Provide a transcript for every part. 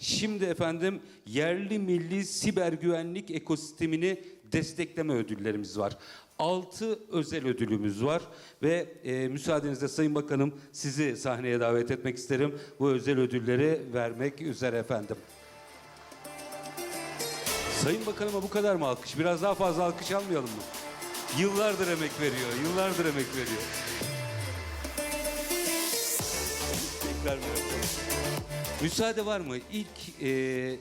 Şimdi efendim yerli milli siber güvenlik ekosistemini destekleme ödüllerimiz var. 6 özel ödülümüz var ve e, müsaadenizle Sayın Bakanım sizi sahneye davet etmek isterim. Bu özel ödülleri vermek üzere efendim. Sayın Bakanıma bu kadar mı alkış? Biraz daha fazla alkış almayalım mı? Yıllardır emek veriyor, yıllardır emek veriyor. Tekrar. Müsaade var mı? İlk e,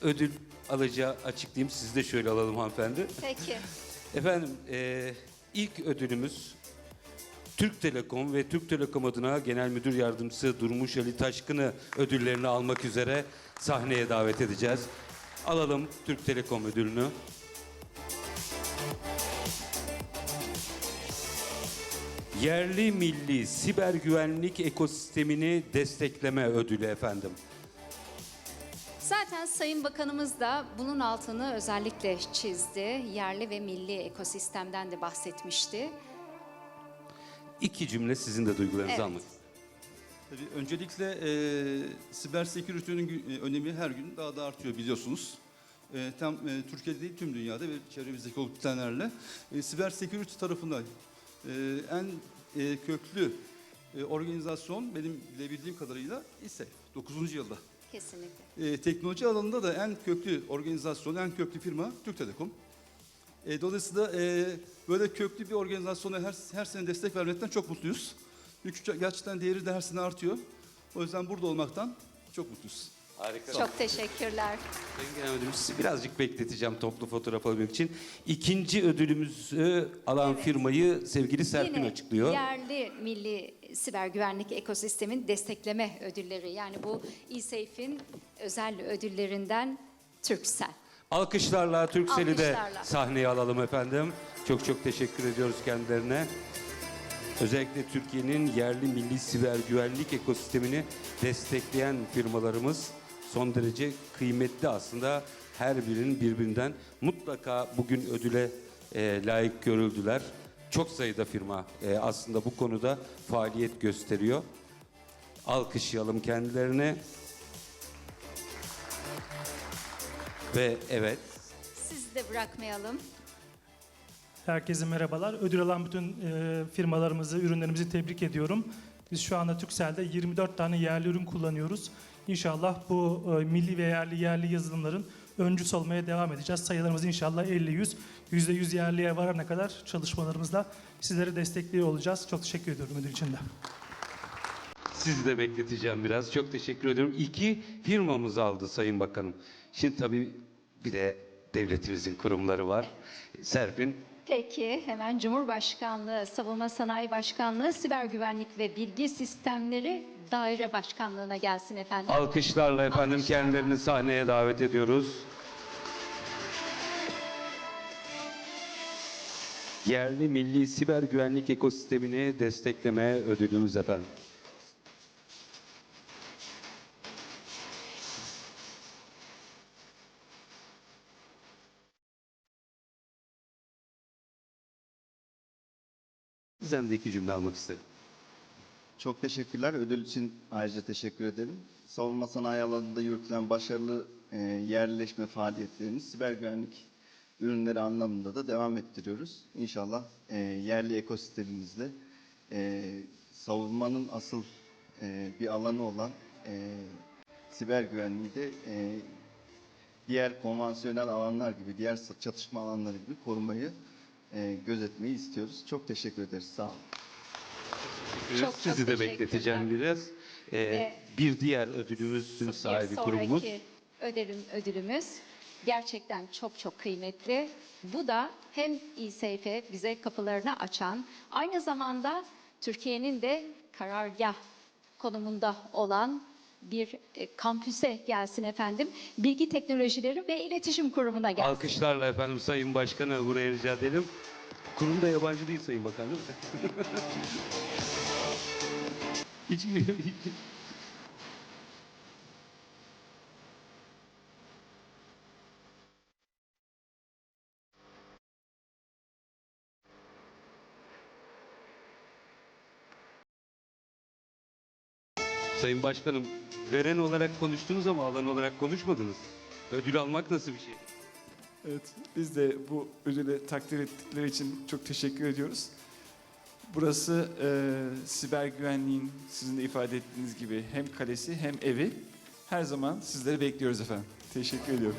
ödül alacağı açıklayayım. Siz de şöyle alalım hanımefendi. Peki. Efendim e, ilk ödülümüz Türk Telekom ve Türk Telekom adına Genel Müdür Yardımcısı Durmuş Ali Taşkın'ı ödüllerini almak üzere sahneye davet edeceğiz. Alalım Türk Telekom ödülünü. Yerli milli siber güvenlik ekosistemini destekleme ödülü efendim. Zaten Sayın Bakanımız da bunun altını özellikle çizdi. Yerli ve milli ekosistemden de bahsetmişti. İki cümle sizin de duygularınızı Evet. almak. Tabii öncelikle e, siber security'nin gü- e, önemi her gün daha da artıyor biliyorsunuz. E, tam e, Türkiye'de değil tüm dünyada ve çevremizdeki olup bitenlerle. E, siber security tarafında e, en e, köklü e, organizasyon benim bilebildiğim kadarıyla İSEF 9. yılda. Kesinlikle. E, teknoloji alanında da en köklü organizasyon, en köklü firma Türk Telekom. E, dolayısıyla e, böyle köklü bir organizasyona her, her sene destek vermekten çok mutluyuz. Çünkü gerçekten değeri de her sene artıyor. O yüzden burada olmaktan çok mutluyuz. Harika. Çok teşekkürler. Sayın Genel Müdürüm sizi birazcık bekleteceğim toplu fotoğraf alabilmek için. İkinci ödülümüzü alan Evet. firmayı sevgili Serpil Yine açıklıyor. yerli milli siber güvenlik ekosistemin destekleme ödülleri. Yani bu eSafe'in özel ödüllerinden Türksel. Alkışlarla Türksel'i de Alkışlarla. sahneye alalım efendim. Çok çok teşekkür ediyoruz kendilerine. Özellikle Türkiye'nin yerli milli siber güvenlik ekosistemini destekleyen firmalarımız son derece kıymetli aslında. Her birinin birbirinden mutlaka bugün ödüle e, layık görüldüler. Çok sayıda firma e, aslında bu konuda faaliyet gösteriyor. Alkışlayalım kendilerine. Ve evet Sizi de bırakmayalım. Herkese merhabalar. Ödül alan bütün e, firmalarımızı, ürünlerimizi tebrik ediyorum. Biz şu anda Türkcell'de 24 tane yerli ürün kullanıyoruz. İnşallah bu e, milli ve yerli yerli yazılımların öncüsü olmaya devam edeceğiz. Sayılarımız inşallah 50-100, %100 yerliye varana kadar çalışmalarımızla sizleri destekliyor olacağız. Çok teşekkür ediyorum ödül için de. Sizi de bekleteceğim biraz. Çok teşekkür ediyorum. İki firmamız aldı Sayın Bakanım. Şimdi tabii bir de devletimizin kurumları var. Serpin Peki hemen Cumhurbaşkanlığı, Savunma Sanayi Başkanlığı, Siber Güvenlik ve Bilgi Sistemleri Daire Başkanlığı'na gelsin efendim. alkışlarla efendim kendilerini sahneye davet ediyoruz. Yerli milli siber güvenlik ekosistemini destekleme ödülümüz efendim. Sizden de iki cümle almak istedim. Çok teşekkürler. Ödül için ayrıca teşekkür ederim. Savunma sanayi alanında yürütülen başarılı e, yerleşme faaliyetlerini siber güvenlik ürünleri anlamında da devam ettiriyoruz. İnşallah e, yerli ekosistemimizde e, savunmanın asıl e, bir alanı olan siber güvenliği de diğer konvansiyonel alanlar gibi, diğer çatışma alanları gibi korumayı, e, gözetmeyi istiyoruz. Çok teşekkür ederiz. Sağ olun. Çok çok Sizi de bekleteceğim biraz. Ee, Ve- bir diğer ödülümüzün sahibi kurumumuz. ödülüm, ödülümüz gerçekten çok çok kıymetli. Bu da hem İSF bize kapılarını açan, aynı zamanda Türkiye'nin de karargah konumunda olan bir e, kampüse gelsin efendim. Bilgi Teknolojileri ve İletişim Kurumu'na gelsin. Alkışlarla efendim Sayın Başkanı buraya rica edelim. Kurum da yabancı değil Sayın Bakan değil mi? Hiç Sayın Başkanım, veren olarak konuştunuz ama alan olarak konuşmadınız. Ödül almak nasıl bir şey? Evet, biz de bu ödülü takdir ettikleri için çok teşekkür ediyoruz. Burası e, siber güvenliğin sizin de ifade ettiğiniz gibi hem kalesi hem evi. Her zaman sizleri bekliyoruz efendim. Teşekkür ediyorum.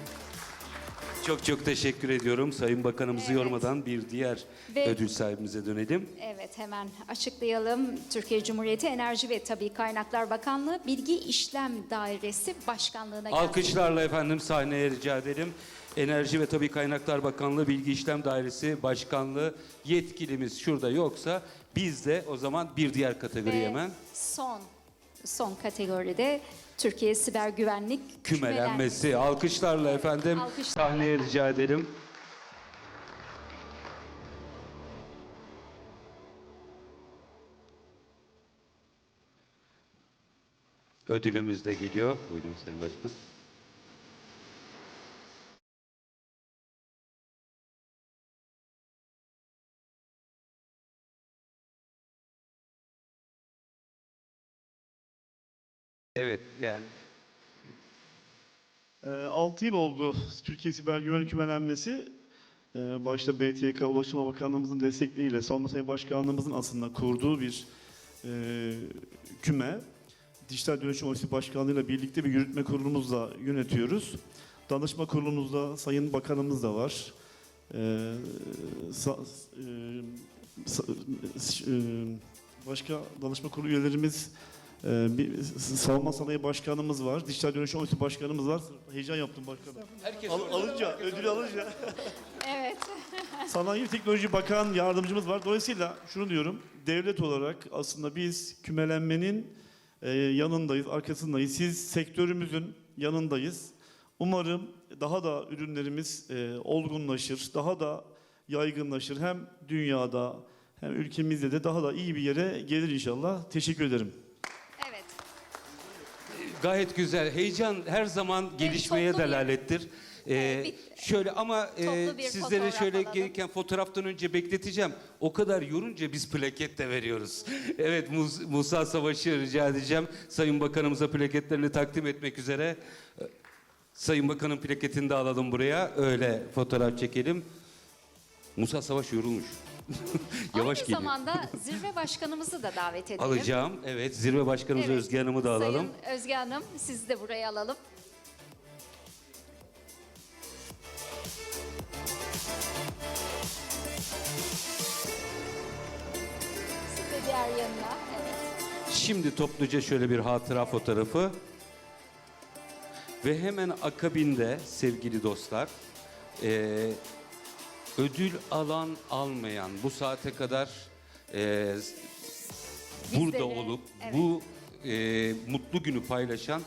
Çok çok teşekkür ediyorum. Sayın Bakanımızı Evet. yormadan bir diğer Ve- ödül sahibimize dönelim. Evet hemen açıklayalım. Türkiye Cumhuriyeti Enerji ve Tabii Kaynaklar Bakanlığı Bilgi İşlem Dairesi Başkanlığı'na geldi. Alkışlarla efendim sahneye rica edelim. Enerji ve Tabii Kaynaklar Bakanlığı Bilgi İşlem Dairesi Başkanlığı yetkilimiz şurada yoksa biz de o zaman bir diğer kategoriye Ve hemen son son kategoride Türkiye Siber Güvenlik kümelenmesi. Alkışlarla efendim Alkışlarla. sahneye rica edelim. Ödülümüz de geliyor. Buyurun Sayın Başkan. Evet yani 6 yıl oldu Türkiye Siber Güvenlik Kümelenmesi. Ee, Başta BTK Ulaştırma Bakanlığımızın destekliğiyle Savunma Sanayi Başkanlığımızın aslında kurduğu bir e, küme. Dijital Dönüşüm Ofisi Başkanlığı'yla birlikte bir yürütme kurulumuzla yönetiyoruz. Danışma kurulumuzda Sayın Bakanımız da var. Ee, sa- e, sa- e, başka danışma kurulu üyelerimiz ee, bir savunma sanayi başkanımız var. Dijital dönüşüm ofisi başkanımız var. Heyecan yaptım başkanım. Al- alınca, ödülü alınca. Evet. Sanayi ve Teknoloji Bakan yardımcımız var. Dolayısıyla şunu diyorum. Devlet olarak aslında biz kümelenmenin e, yanındayız, arkasındayız. Siz sektörümüzün yanındayız. Umarım daha da ürünlerimiz e, olgunlaşır, daha da yaygınlaşır. Hem dünyada hem ülkemizde de daha da iyi bir yere gelir inşallah. Teşekkür ederim. Gayet güzel. Heyecan her zaman gelişmeye toplu bir- delalettir. Ee, Evet, şöyle ama e, Toplu bir sizlere fotoğraf şöyle alalım. gelirken fotoğraftan önce bekleteceğim. O kadar yorunca biz plaket de veriyoruz. evet Mus- Musa Savaş'ı rica edeceğim. Sayın Bakanımıza plaketlerini takdim etmek üzere. Ee, Sayın Bakanın plaketini de alalım buraya. Öyle fotoğraf çekelim. Musa Savaş yorulmuş. Yavaş Aynı geliyor. zamanda zirve başkanımızı da davet edelim. Alacağım. Evet zirve başkanımız Evet. Özge Hanım'ı da alalım. Sayın Özge Hanım sizi de buraya alalım. Siz de diğer yanına. Evet. Şimdi topluca şöyle bir hatıra fotoğrafı. Ve hemen akabinde sevgili dostlar, eee, ödül alan almayan bu saate kadar eee, burada olup evet. bu eee, mutlu günü paylaşan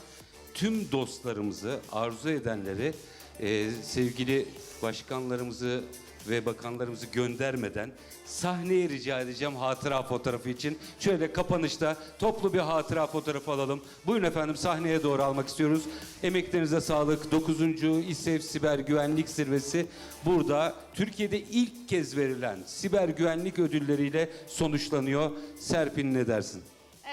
tüm dostlarımızı, arzu edenleri, eee, sevgili başkanlarımızı ve bakanlarımızı göndermeden sahneye rica edeceğim hatıra fotoğrafı için. Şöyle kapanışta toplu bir hatıra fotoğrafı alalım. Buyurun efendim sahneye doğru almak istiyoruz. Emeklerinize sağlık. 9. İSEF Siber Güvenlik Zirvesi burada Türkiye'de ilk kez verilen siber güvenlik ödülleriyle sonuçlanıyor. Serpil ne dersin?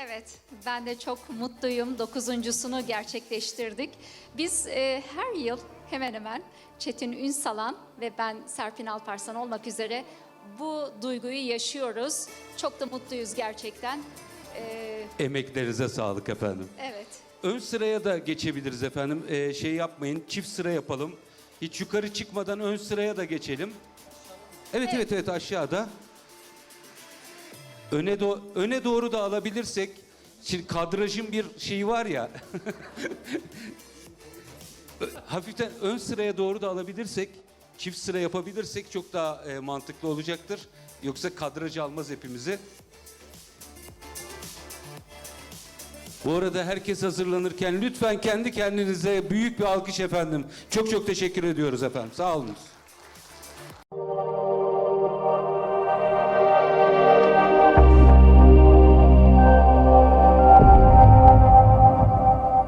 Evet, ben de çok mutluyum. Dokuzuncusunu gerçekleştirdik. Biz e, her yıl hemen hemen Çetin Ünsalan ve ben Serpin Alparslan olmak üzere bu duyguyu yaşıyoruz. Çok da mutluyuz gerçekten. E, Emeklerinize sağlık efendim. evet. Ön sıraya da geçebiliriz efendim. Ee, şey yapmayın, çift sıra yapalım. Hiç yukarı çıkmadan ön sıraya da geçelim. Evet evet evet, aşağıda. Öne do- öne doğru da alabilirsek. Şimdi kadrajın bir şeyi var ya. Hafiften ön sıraya doğru da alabilirsek, çift sıra yapabilirsek çok daha e, mantıklı olacaktır. Yoksa kadraj almaz hepimizi. Bu arada herkes hazırlanırken lütfen kendi kendinize büyük bir alkış efendim. Çok çok teşekkür ediyoruz efendim. Sağ olunuz.